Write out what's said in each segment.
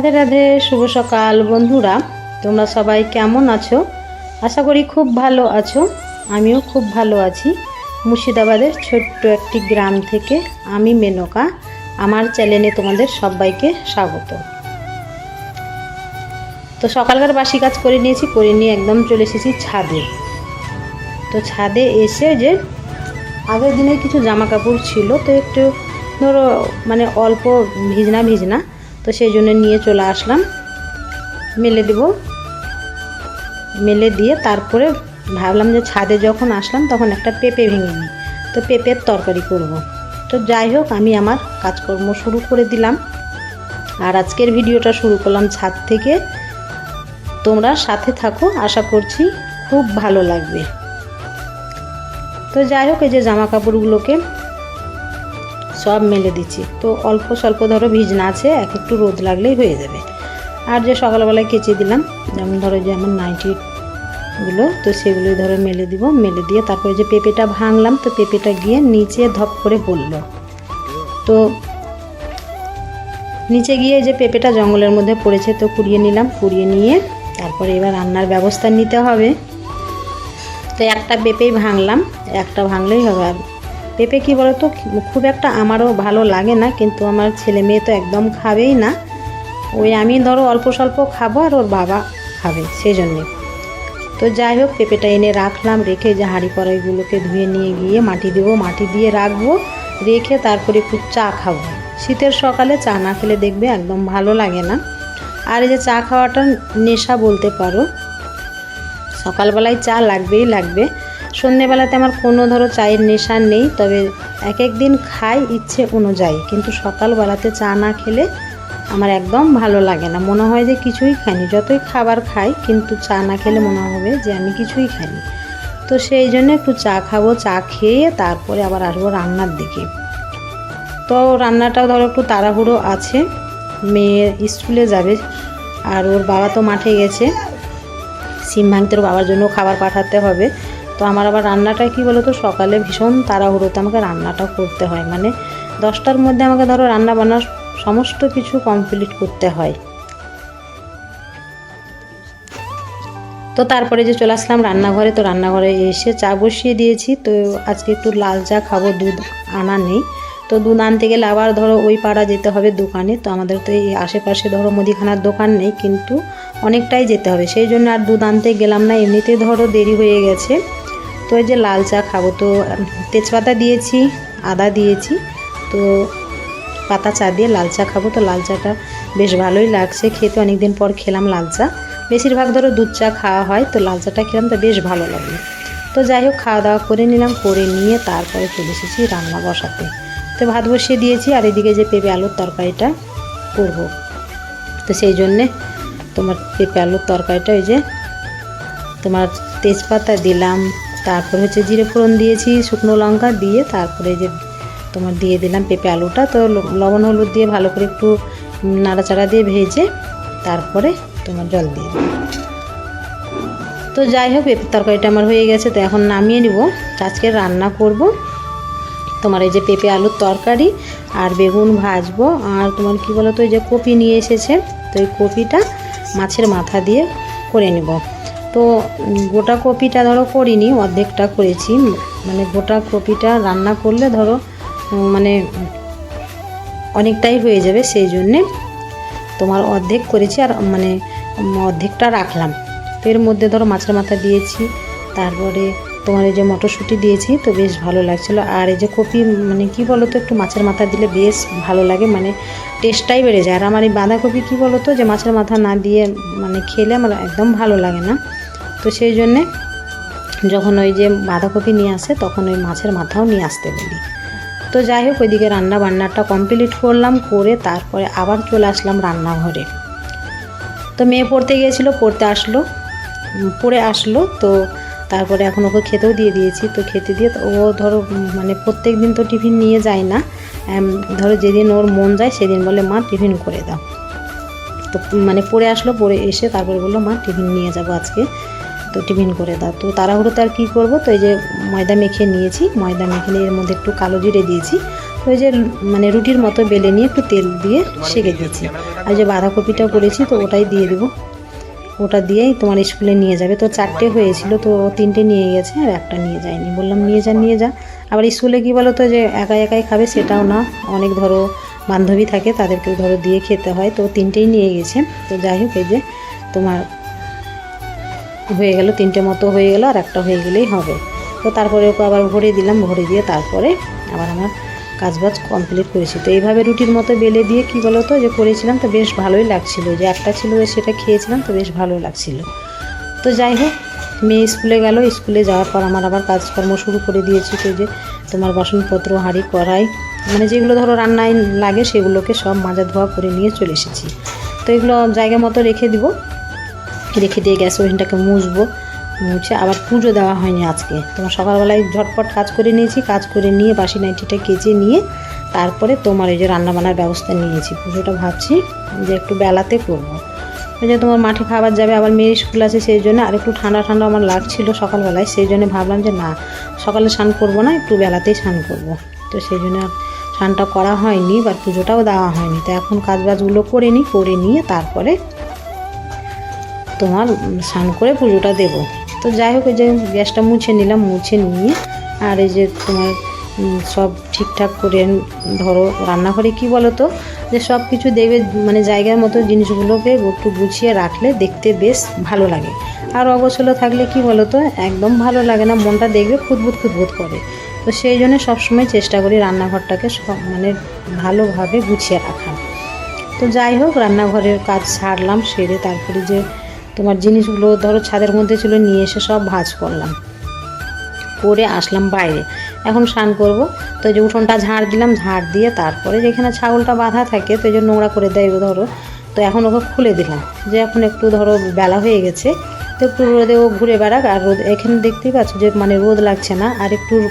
রাধে রাধে, শুভ সকাল বন্ধুরা। তোমরা সবাই কেমন আছো? আশা করি খুব ভালো আছো। আমিও খুব ভালো আছি। মুর্শিদাবাদের ছোট্ট একটি গ্রাম থেকে আমি মেনকা। আমার চ্যানেলে তোমাদের সবাইকে স্বাগত। তো সকালকার বাসি কাজ করে নিয়েছি, করে নিয়ে একদম চলে এসেছি ছাদে। তো ছাদে এসে যে আগের দিনের কিছু জামা কাপড় ছিল, তো একটু ধরো মানে অল্প ভিজনা ভিজনা তো সেই জন্য নিয়ে চলে আসলাম। মেলে দেব। মেলে দিয়ে তারপরে ভাবলাম যে ছাদে যখন আসলাম তখন একটা পেঁপে ভেঙে নিই। তো পেঁপের তরকারি করব। তো যাই হোক, আমি আমার কাজকর্ম শুরু করে দিলাম। আর আজকের ভিডিওটা শুরু করলাম ছাদ থেকে। তোমরা সাথে থাকো, আশা করছি খুব ভালো লাগবে। তো যাই হোক, এই যে জামা কাপড়গুলোকে সব মেলে দিচ্ছি। তো অল্প স্বল্প ধরো ভিজনা আছে, এক একটু রোদ লাগলেই হয়ে যাবে। আর যে সকালবেলায় কেচে দিলাম, যেমন ধরো যে আমার নাইটিগুলো, তো সেগুলোই ধরো মেলে দিব, মেলে দিয়ে তারপরে যে পেঁপেটা ভাঙলাম, তো পেঁপেটা গিয়ে নিচে ধপ করে পড়ল তো নিচে গিয়ে যে পেঁপেটা জঙ্গলের মধ্যে পড়েছে, তো কুড়িয়ে নিলাম, কুড়িয়ে নিয়ে তারপরে এবার রান্নার ব্যবস্থা নিতে হবে। তো একটা পেঁপেই ভাঙলাম, একটা ভাঙলেই হবে, আর পেঁপে কী বলো তো খুব একটা আমারও ভালো লাগে না, কিন্তু আমার ছেলে মেয়ে তো একদম খাবেই না। ওই আমি ধরো অল্প স্বল্প খাব আর ওর বাবা খাবে সেই জন্যে তো যাই হোক, পেঁপেটা এনে রাখলাম, রেখে যে হাঁড়ি কড়াইগুলোকে ধুয়ে নিয়ে গিয়ে মাটি দেবো, মাটি দিয়ে রাখব, রেখে তারপরে একটু চা খাব। শীতের সকালে চা না খেলে দেখবে একদম ভালো লাগে না। আর এই যে চা খাওয়াটা নেশা বলতে পারো। সকালবেলায় চা লাগবেই লাগবে। সন্ধেবেলাতে আমার কোনো ধরো চায়ের নেশা নেই, তবে এক এক দিন খাই ইচ্ছে অনুযায়ী, কিন্তু সকালবেলাতে চা না খেলে আমার একদম ভালো লাগে না। মনে হয় যে কিছুই খাইনি। যতই খাবার খাই, কিন্তু চা না খেলে মনে হবে যে আমি কিছুই খাইনি। তো সেই জন্য একটু চা খাব, চা খেয়ে তারপরে আবার আসব রান্নার দিকে। তো রান্নাটাও ধরো একটু তাড়াহুড়ো আছে। মেয়ে স্কুলে যাবে, আর ওর বাবা তো মাঠে গেছে। সিম ভাঙতে ওর বাবার জন্য খাবার পাঠাতে হবে। তো আমার আবার রান্নাটা কি বলো তো সকালে ভীষণ তাড়াহুড়োতে আমাকে রান্নাটা করতে হয়। মানে দশটার মধ্যে আমাকে ধরো রান্না বান্নার সমস্ত কিছু কমপ্লিট করতে হয়। তো তারপরে যে চলে আসলাম রান্নাঘরে, তো রান্নাঘরে এসে চা বসিয়ে দিয়েছি। তো আজকে একটু লাল চা খাব, দুধ আনা নেই। তো দুধ আনতে গেলে আবার ধরো ওই পাড়া যেতে হবে দোকানে। তো আমাদের তো এই আশেপাশে ধরো মুদিখানার দোকান নেই, কিন্তু অনেকটাই যেতে হবে। সেই জন্য আর দুধ আনতে গেলাম না। এমনিতেই ধরো দেরি হয়ে গেছে। তো এই যে লাল চা খাব। তো তেজপাতা দিয়েছি, আদা দিয়েছি, তো পাতা চা দিয়ে লাল চা খাব। তো লাল চাটা বেশ ভালোই লাগছে খেতে। অনেক দিন পর খেলাম লাল চা। বেশিরভাগ ধরো দুধ চা খাওয়া হয়, তো লাল চাটা খেলাম, তো বেশ ভালো লাগল তো যাই হোক, খাওয়া দাওয়া করে নিলাম, করে নিয়ে তারপরে চলে এসেছি রান্না বসাতে। তো ভাত বসিয়ে দিয়েছি, আর এদিকে যে পেঁপে আলুর তরকারিটা করব। তো সেই জন্যে তোমার পেঁপে আলুর তরকারিটা ওই যে তোমার তেজপাতা দিলাম তারপর হচ্ছে জিরে ফোড়ন দিয়েছি, শুকনো লঙ্কা দিয়ে তারপরে যে তোমার দিয়ে দিলাম পেঁপে আলুটা, তো লবণ হলুদ দিয়ে ভালো করে একটু নাড়াচাড়া দিয়ে ভেজে তারপরে তোমার জল দিয়ে তো যাই হোক পেঁপে তরকারিটা আমার হয়ে গেছে, তো এখন নামিয়ে নিব। আজকে রান্না করব তোমার এই যে পেঁপে আলুর তরকারি আর বেগুন ভাজবো। আর তোমার কি বলো তো এই যে কপি নিয়ে এসেছে, তো এই কপিটা মাছের মাথা দিয়ে করে নেব। তো গোটা কপিটা ধরো করিনি, অর্ধেকটা করেছি। মানে গোটা কপিটা রান্না করলে ধরো মানে অনেকটাই হয়ে যাবে সেই জন্যে তোমার অর্ধেক করেছি আর মানে অর্ধেকটা রাখলাম। এর মধ্যে ধরো মাছের মাথা দিয়েছি, তারপরে তোমার এই যে মটরশুঁটি দিয়েছি, তো বেশ ভালো লাগছিল। আর এই যে কপি মানে কি বলো তো একটু মাছের মাথা দিলে বেশ ভালো লাগে মানে টেস্টটাই বেড়ে যায়। আর আমার এই বাঁধাকপি কী বলো তো যে মাছের মাথা না দিয়ে মানে খেলে আমার একদম ভালো লাগে না। তো সেই জন্যে যখন ওই যে বাঁধাকপি নিয়ে আসে, তখন ওই মাছের মাথাও নিয়ে আসতে বলি। তো যাই হোক, ওইদিকে রান্না বান্নাটা কমপ্লিট করলাম, করে তারপরে আবার চলে আসলাম রান্নাঘরে। তো মেয়ে পড়তে গিয়েছিল, পড়তে আসলো পড়ে আসলো, তো তারপরে এখন ওকে খেতেও দিয়ে দিয়েছি। তো খেতে দিয়ে ও ধরো মানে প্রত্যেক দিন তো টিফিন নিয়ে যায় না। ধরো যেদিন ওর মন যায় সেদিন বলে মা টিফিন করে দাও। তো মানে পড়ে আসলো পড়ে এসে তারপরে বলল মা টিফিন নিয়ে যাব আজকে। তো টিফিন করে দাও। তো তাড়াহুড়োতে আর কী করব? তো এই যে ময়দা মেখে নিয়েছি। ময়দা মেখে নিয়ে এর মধ্যে একটু কালো জিরে দিয়েছি। ওই যে মানে রুটির মতো বেলে নিয়ে একটু তেল দিয়ে সেঁকে দিয়েছি। আর যে বাঁধাকপিটা করেছি তো ওটাই দিয়ে দেবো। ওটা দিয়েই তোমার স্কুলে নিয়ে যাবে। তো চারটে হয়েছিল, তো তিনটে নিয়ে গেছে আর একটা নিয়ে যায়নি। বললাম, নিয়ে যা নিয়ে যা। আবার স্কুলে কি বলো তো যে, একা একাই খাবে সেটাও না। অনেক ধরো বান্ধবী থাকে, তাদেরকেও ধরো দিয়ে খেতে হয়। তো তিনটেই নিয়ে গেছে। তো যাই হোক, এই যে তোমার হয়ে গেল, তিনটে মতো হয়ে গেল আর একটা হয়ে গেলেই হবে। তো তারপরে ওকে আবার ভরে দিলাম, ভরে দিয়ে তারপরে আবার আমার কাজবাজ কমপ্লিট করেছি। তো এইভাবে রুটির মতো বেলে দিয়ে কি বলো তো যে করেছিলাম তো বেশ ভালোই লাগছিল। যে একটা ছিল সেটা খেয়েছিলাম তো বেশ ভালোই লাগছিল। তো যাই হোক, মেয়ে স্কুলে গেল, স্কুলে যাওয়ার পর আমার আবার কাজকর্ম শুরু করে দিয়েছি তো যে তোমার বাসনপত্র, হাঁড়ি, কড়াই মানে যেগুলো ধরো রান্নায় লাগে সেগুলোকে সব মাজা ধোয়া করে নিয়ে চলে এসেছি। তো এগুলো জায়গা মতো রেখে দিব। রেখে দিয়ে গ্যাস ওভেনটাকে মুছবো। মুছে আবার পুজো দেওয়া হয়নি আজকে। তোমার সকালবেলায় ঝটপট কাজ করে নিয়েছি, কাজ করে নিয়ে বাসি নাইটিটা কেচে নিয়ে তারপরে তোমার এই যে রান্নাবান্নার ব্যবস্থা নিয়েছি। পুজোটা ভাবছি যে একটু বেলাতে করব। ওই যে তোমার মাঠে খাবার যাবে, আবার মেয়ের স্কুল আছে সেই জন্য আর একটু ঠান্ডা ঠান্ডা আমার লাগছিল সকালবেলায়, সেই জন্য ভাবলাম যে না, সকালে স্নান করব না, একটু বেলাতেই স্নান করব। তো সেই জন্য আর স্নানটা করা হয়নি বা পুজোটাও দেওয়া হয়নি। তো এখন কাজ বাজগুলো করে নিই, করে নিয়ে তারপরে তোমার স্নান করে পুজোটা দেব। তো যাই হোক যে গ্যাসটা মুছে নিলাম, মুছে নিয়ে আর এই যে তোমার সব ঠিকঠাক করে ধরো রান্নাঘরে কি বলো তো যে সব কিছু দেখবে মানে জায়গার মতো জিনিসগুলোকে একটু গুছিয়ে রাখলে দেখতে বেশ ভালো লাগে। আর অগোছলো থাকলে কি বলো তো একদম ভালো লাগে না, মনটা দেখবে খুদবুদ খুদবুদ করে। তো সেই জন্য সবসময় চেষ্টা করি রান্নাঘরটাকে সব মানে ভালোভাবে গুছিয়ে রাখার। তো যাই হোক, রান্নাঘরের কাজ সারলাম, সেরে তারপরে যে তোমার জিনিসগুলো ধরো ছাদের মধ্যে ছিল, নিয়ে এসে সব ভাঁজ করলাম। করে আসলাম বাইরে। এখন স্নান করব। তো যে উঠোনটা ঝাড় দিলাম, ঝাড় দিয়ে তারপরে যেখানে ছাগলটা বাঁধা থাকে, তো যে নোংরা করে দেয় ধরো। তো এখন ওকে খুলে দিলাম। যে এখন একটু ধরো বেলা হয়ে গেছে, তো একটু রোদে ও ঘুরে বেড়াক। আর রোদ এখানে দেখতেই পাচ্ছ যে মানে রোদ লাগছে না। আর একটু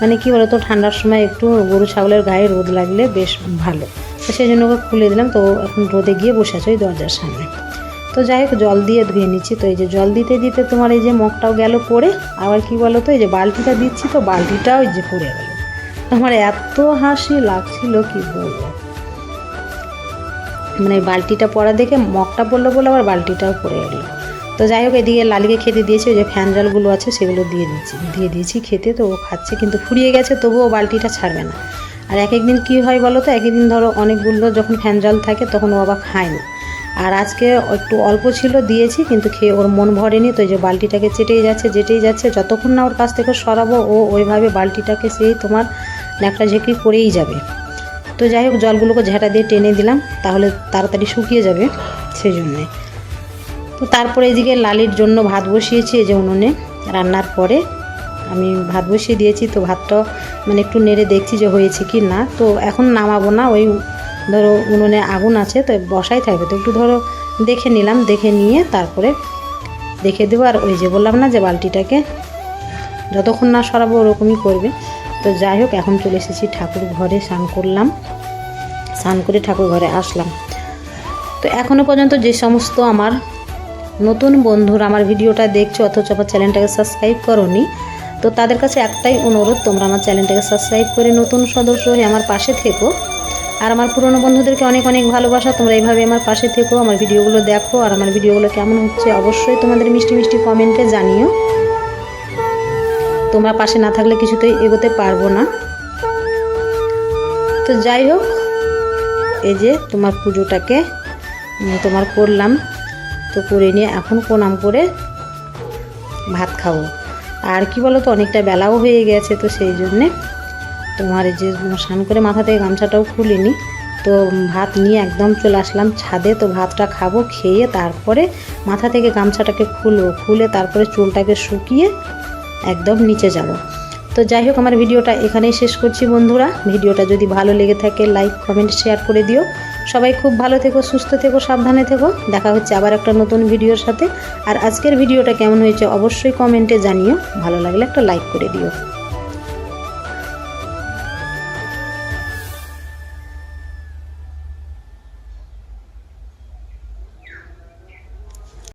মানে কি বলতো, ঠান্ডার সময় একটু গরু ছাগলের গায়ে রোদ লাগলে বেশ ভালো। তো সেই জন্য ওকে খুলে দিলাম। তো এখন রোদে গিয়ে বসে আছে ওই দরজার সামনে। তো যাই হোক, জল দিয়ে ধুয়ে নিচ্ছি। তো এই যে জল দিতে দিতে তোমার এই যে মগটাও গেল পড়ে, আবার কি বলো তো এই যে বালতিটা দিচ্ছি তো, বালতিটাও এই যে পড়ে গেল। আমার এত হাসি লাগছিল, কি বলব। মানে বালতিটা পড়া দেখে মগটা পড়ল বলে আবার বালতিটাও পড়ে গেল। তো যাই হোক, এদিকে লালিকে খেতে দিয়েছি, ওই যে ফ্যান জলগুলো আছে, সেগুলো দিয়ে দিচ্ছি। দিয়ে দিয়েছি খেতে, তো ও খাচ্ছে, কিন্তু ফুরিয়ে গেছে, তবুও বালতিটা ছাড়বে না। আর এক একদিন কী হয় বলো তো এক একদিন ধরো অনেকগুলো যখন ফ্যান জল থাকে, তখন ও আবার খায় না। আর আজকে একটু অল্প ছিল, দিয়েছি, কিন্তু খেয়ে ওর মন ভরেনি, তো যে বালতিটাকে চেটেই যাচ্ছে, যেটেই যাচ্ছে, যতক্ষণ না ওর কাছ থেকে সরাবো, ও ওইভাবে বালতিটাকে সেই তোমার ন্যাকটা ঝেঁকি করেই যাবে। তো যাই হোক, জলগুলোকে ঝেঁটা দিয়ে টেনে দিলাম, তাহলে তাড়াতাড়ি শুকিয়ে যাবে সেই জন্যে তো তারপরে এদিকে লালির জন্য ভাত বসিয়েছি, এই যে উনুনে রান্নার পরে আমি ভাত বসিয়ে দিয়েছি, তো ভাতটা মানে একটু নেড়ে দেখছি যে হয়েছে কি না। তো এখন নামাবো না, ওই ধরো উনুনে আগুন আছে, তো বসাই থাকবে তো একটু ধরো দেখে নিলাম, দেখে নিয়ে তারপরে দেখে দেবো। আর ওই যে বললাম না যে বালতিটাকে যতক্ষণ না সরাবো ওরকমই করবে। তো যাই হোক, এখন চলে এসেছি ঠাকুর ঘরে, স্নান করলাম। স্নান করে ঠাকুর ঘরে আসলাম। তো এখনও পর্যন্ত যে সমস্ত আমার নতুন বন্ধুরা আমার ভিডিওটা দেখছ, অথচ আমার চ্যানেলটাকে সাবস্ক্রাইব করনি, তো তাদের কাছে একটাই অনুরোধ, তোমরা আমার চ্যানেলটাকে সাবস্ক্রাইব করে নতুন সদস্য হয়ে আমার পাশে থেকো। আর আমার পুরনো বন্ধুদেরকে অনেক অনেক ভালোবাসা। তোমরা এইভাবে আমার পাশে থেকো, আমার ভিডিওগুলো দেখো, আর আমার ভিডিওগুলো কেমন হচ্ছে অবশ্যই তোমাদের মিষ্টি মিষ্টি কমেন্টে জানিও। তোমরা পাশে না থাকলে কিছুতেই এগোতে পারব না। তো যাই হোক, এই যে তোমার পুজোটাকে তোমার করলাম। তো করে নিয়ে এখন প্রণাম করে ভাত খাব। আর কি বলো তো অনেকটা বেলাও হয়ে গেছে তো সেই জন্যে তোমার এই যে স্নান করে মাথা থেকে গামছাটাও খুলিনি। তো ভাত নিয়ে একদম চলে আসলাম ছাদে। তো ভাতটা খাব, খেয়ে তারপরে মাথা থেকে গামছাটাকে খুলবো খুলে তারপরে চুলটাকে শুকিয়ে একদম নিচে যাব। তো যাই হোক, আমার ভিডিওটা এখানেই শেষ করছি বন্ধুরা। ভিডিওটা যদি ভালো লেগে থাকে, লাইক, কমেন্ট, শেয়ার করে দিও। সবাই খুব ভালো থেকো, সুস্থ থেকো, সাবধানে থেকো। দেখা হচ্ছে আবার একটা নতুন ভিডিওর সাথে। আর আজকের ভিডিওটা কেমন হয়েছে অবশ্যই কমেন্টে জানিও। ভালো লাগলে একটা লাইক করে দিও।